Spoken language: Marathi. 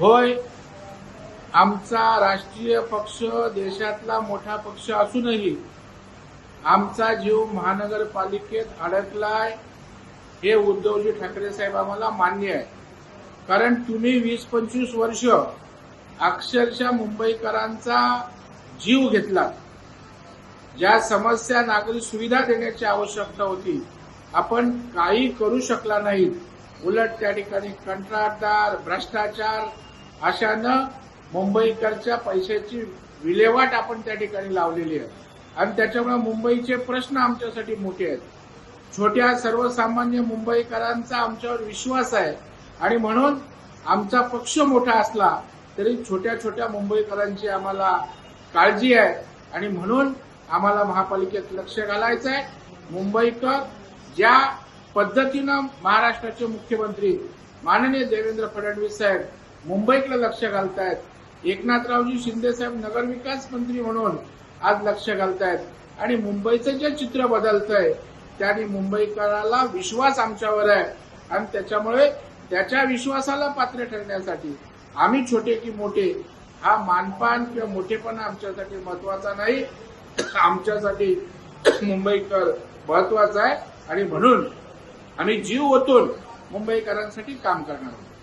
होय आमचा राष्ट्रीय पक्ष देशातला मोठा पक्ष असूनही आमचा जीव महानगरपालिकेत अडकलाय हे उद्धवजी ठाकरे साहेब आम्हाला मान्य आहे. कारण तुम्ही वीस पंचवीस वर्ष अक्षरशः मुंबईकरांचा जीव घेतला ज्या समस्या नागरी सुविधा देण्याची आवश्यकता होती आपण काही करू शकला नाहीत उलट त्या ठिकाणी कंत्राटदार भ्रष्टाचार अशानं मुंबईकरच्या पैशाची विल्हेवाट आपण त्या ठिकाणी लावलेली आहे. आणि त्याच्यामुळे मुंबईचे प्रश्न आमच्यासाठी मोठे आहेत. छोट्या सर्वसामान्य मुंबईकरांचा आमच्यावर विश्वास आहे. आणि म्हणून आमचा पक्ष मोठा असला तरी छोट्या छोट्या मुंबईकरांची आम्हाला काळजी आहे. आणि म्हणून आम्हाला महापालिकेत लक्ष घालायचं आहे. मुंबईकर ज्या पद्धतीनं महाराष्ट्राचे मुख्यमंत्री माननीय देवेंद्र फडणवीस साहेब मुंबईकडे लक्ष घालतायत. एकनाथरावजी शिंदे साहेब नगरविकास मंत्री म्हणून आज लक्ष घालतायत. आणि मुंबईचं जे चित्र बदलतंय त्याने मुंबईकराला विश्वास आमच्यावर आहे. आणि त्याच्यामुळे त्याच्या विश्वासाला पात्र ठरण्यासाठी आम्ही छोटे की मोठे हा मानपान किंवा मोठेपणा आमच्यासाठी महत्त्वाचा नाही. आमच्यासाठी मुंबईकर महत्त्वाचा आहे. आणि म्हणून आम्ही जीव ओतून मुंबईकरांसाठी काम करणार आहोत.